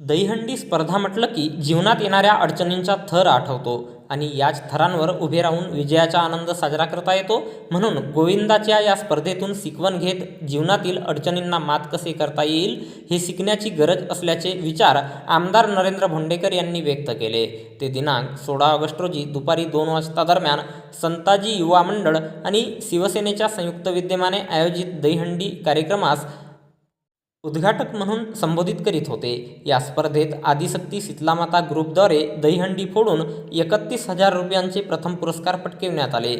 दहीहंडी स्पर्धा म्हटलं की जीवनात येणाऱ्या अडचणींचा थर आठवतो आणि याच थरांवर उभे राहून विजयाचा आनंद साजरा करता येतो. म्हणून गोविंदाच्या या स्पर्धेतून शिकवण घेत जीवनातील अडचणींना मात कसे करता येईल हे शिकण्याची गरज असल्याचे विचार आमदार नरेंद्र भोंडेकर यांनी व्यक्त केले. ते दिनांक सोळा ऑगस्ट रोजी दुपारी दोन वाजता दरम्यान संताजी युवा मंडळ आणि शिवसेनेच्या संयुक्त विद्यमाने आयोजित दहीहंडी कार्यक्रमास उद्घाटक म्हणून संबोधित करीत होते. या स्पर्धेत आदिशक्ती शीतलामाता ग्रुपद्वारे दहीहंडी फोडून एकतीस हजार रुपयांचे प्रथम पुरस्कार पटकविण्यात आले.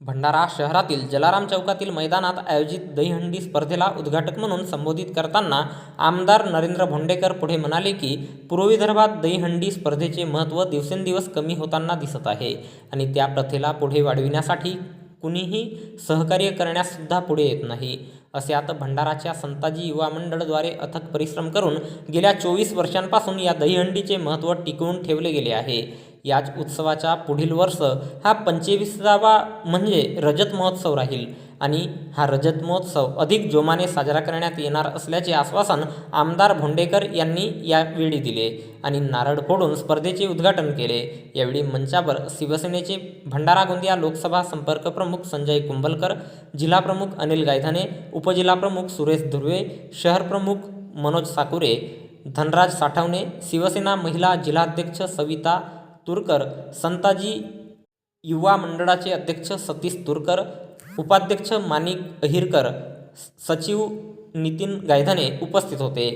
भंडारा शहरातील जलाराम चौकातील मैदानात आयोजित दहीहंडी स्पर्धेला उद्घाटक म्हणून संबोधित करताना आमदार नरेंद्र भोंडेकर पुढे म्हणाले की पूर्व विदर्भात दहीहंडी स्पर्धेचे महत्त्व दिवसेंदिवस कमी होताना दिसत आहे आणि त्या प्रथेला पुढे वाढविण्यासाठी कुणीही सहकार्य करण्याससुद्धा पुढे येत नाही असे आता भंडाराच्या संताजी युवा मंडळद्वारे अथक परिश्रम करून गेल्या चोवीस वर्षांपासून या दहीहंडीचे महत्त्व टिकवून ठेवले गेले आहे. याच उत्सवाचा पुढील वर्ष हा पंचवीसावा म्हणजे रजत महोत्सव राहील. आणि हा रजत महोत्सव अधिक जोमाने साजरा करण्यात येणार असल्याचे आश्वासन आमदार भोंडेकर यांनी यावेळी दिले आणि नारळ फोडून स्पर्धेचे उद्घाटन केले. यावेळी मंचावर शिवसेनेचे भंडारा गोंदिया लोकसभा संपर्क प्रमुख संजय कुंभलकर जिल्हाप्रमुख अनिल गायधाने उपजिल्हाप्रमुख सुरेश धुर्वे शहर प्रमुख मनोज साकुरे धनराज साठवणे शिवसेना महिला जिल्हाध्यक्ष सविता तुरकर संताजी युवा मंडळाचे अध्यक्ष सतीश तुरकर उपाध्यक्ष माणिक अहिरकर सचिव नितीन गायधने उपस्थित होते.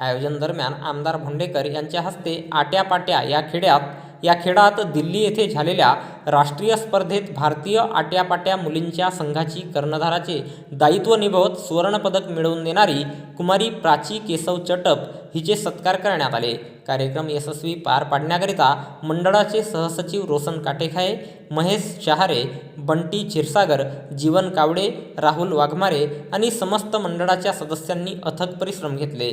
आयोजन दरम्यान आमदार भोंडेकर यांच्या हस्ते आट्यापाट्या या खेड्यात या खेळात दिल्ली येथे झालेल्या राष्ट्रीय स्पर्धेत भारतीय आट्यापाट्या मुलींच्या संघाची कर्णधाराचे दायित्व निभवत सुवर्णपदक मिळवून देणारी कुमारी प्राची केशव चटप हिचे सत्कार करण्यात आले. कार्यक्रम यशस्वी पार पाडण्याकरिता मंडळाचे सहसचिव रोशन काटेखाये महेश शहारे बंटी क्षीरसागर जीवन कावडे राहुल वाघमारे आणि समस्त मंडळाच्या सदस्यांनी अथक परिश्रम घेतले.